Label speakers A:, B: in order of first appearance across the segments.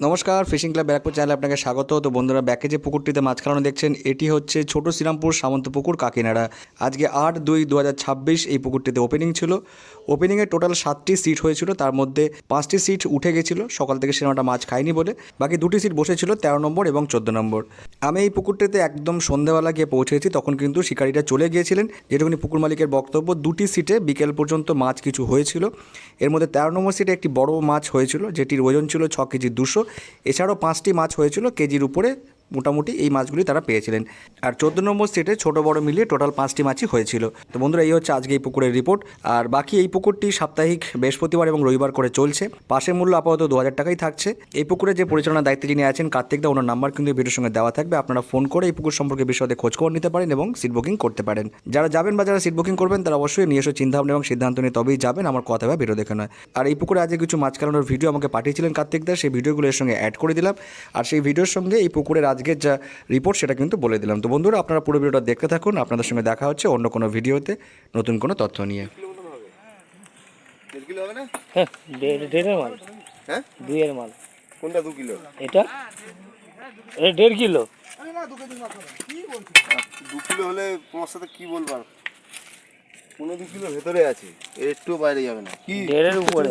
A: নমস্কার, fishing club Barrackpore চ্যানেলে আপনাকে স্বাগত। তো বন্ধুরা, ব্যাকে যে পুকুরটিতে মাছ খেলানো দেখছেন, এটি হচ্ছে ছোট শ্রীরামপুর সামন্ত পুকুর কাকিনাড়া। আজকে আট দুই দু এই পুকুরটিতে ওপেনিং ছিল। ওপেনিংয়ে টোটাল সাতটি সিট হয়েছিল, তার মধ্যে পাঁচটি সিট উঠে গেছিল। সকাল থেকে সিনেমাটা মাছ খায়নি বলে। বাকি দুটি সিট বসেছিল, তেরো নম্বর এবং চোদ্দ নম্বর। আমি এই পুকুরটিতে একদম সন্ধ্যেবেলা গিয়ে পৌঁছেছি, তখন কিন্তু শিকারীরা চলে গিয়েছিলেন। যেটুকুনি পুকুর মালিকের বক্তব্য, দুটি সিটে বিকেল পর্যন্ত মাছ কিছু হয়েছিল। এর মধ্যে তেরো নম্বর সিটে একটি বড় মাছ হয়েছিল, যেটির ওজন ছিল ছ কেজি দুশো। এছাড়াও পাঁচটি মাছ হয়েছিল কেজির উপরে মোটামুটি এই মাছগুলি তারা পেয়েছিলেন। আর চোদ্দ নম্বর সিটে ছোট বড় মিলিয়ে টোটাল পাঁচটি মাছই হয়েছিল। তো বন্ধুরা, এই হচ্ছে আজকে এই পুকুরের রিপোর্ট আর বাকি এই পুকুরটি সাপ্তাহিক বৃহস্পতিবার এবং রবিবার করে চলছে। পাশের মূল্য আপাতত দু হাজার টাকাই থাকছে। এই পুকুরে যে পরিচালনার দায়িত্বে যিনি আছেন, কার্তিক দা, ওনার নাম্বার কিন্তু ভিডিওর সঙ্গে দেওয়া থাকবে। আপনারা ফোন করে এই পুকুর সম্পর্কে বিশদে খোঁজ খবর নিতে পারেন এবং সিট বুকিং করতে পারেন। যারা যাবেন বা যারা সিট বুকিং করবেন, তারা অবশ্যই এসে চিন্তাভাবনা এবং সিদ্ধান্ত নিয়ে তবেই যাবেন। আমার কথা বা ভিডিও দেখে নয়। আর এই পুকুরে আজকে কিছু মাছ খেলানোর ভিডিও আমাকে পাঠিয়েছিলেন কার্তিক দা। সেই ভিডিওগুলো এর সঙ্গে অ্যাড করে দিলাম। আর সেই ভিডিওর সঙ্গে এই পুকুরের আজকের যা রিপোর্ট সেটা কিন্তু বলে দিলাম। তো বন্ধুরা আপনারা পুরো ভিডিওটা দেখতে থাকুন। আপনাদের সঙ্গে দেখা হচ্ছে অন্য কোনো ভিডিওতে নতুন কোনো তথ্য নিয়ে।
B: হ্যাঁ দেড় দেড়ের মাল।
C: হ্যাঁ?
B: দুইয়ের মাল।
C: কোনটা দু কিলো?
B: এটা? এটা দেড় কিলো।
C: দু কিলো হলে তোমার সাথে কি বলবার পনেরো দু কিলো ভেতরে আছে এর একটু বাইরে যাবে না। কি?
B: দেড়ের উপরে।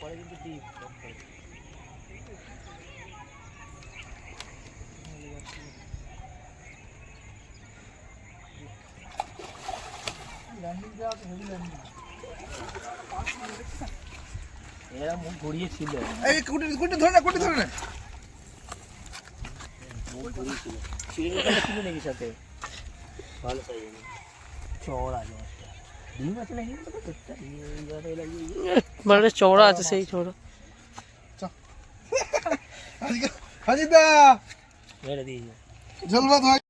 B: পরে কিন্তু ডিপ এরা মুখ ঘুরিয়েছিল
C: এই কুটি কুটি ধরে না কুটি ধরে না
B: চিড়িটা ছিল নাকি সাথে ভালো চওড়া ডিম আছে নাকি
D: মানে চওড়া আছে সেই চওড়া।
C: হাজিদা।
B: মেরে দিয়েছে
C: ঝোল ভাত হয়।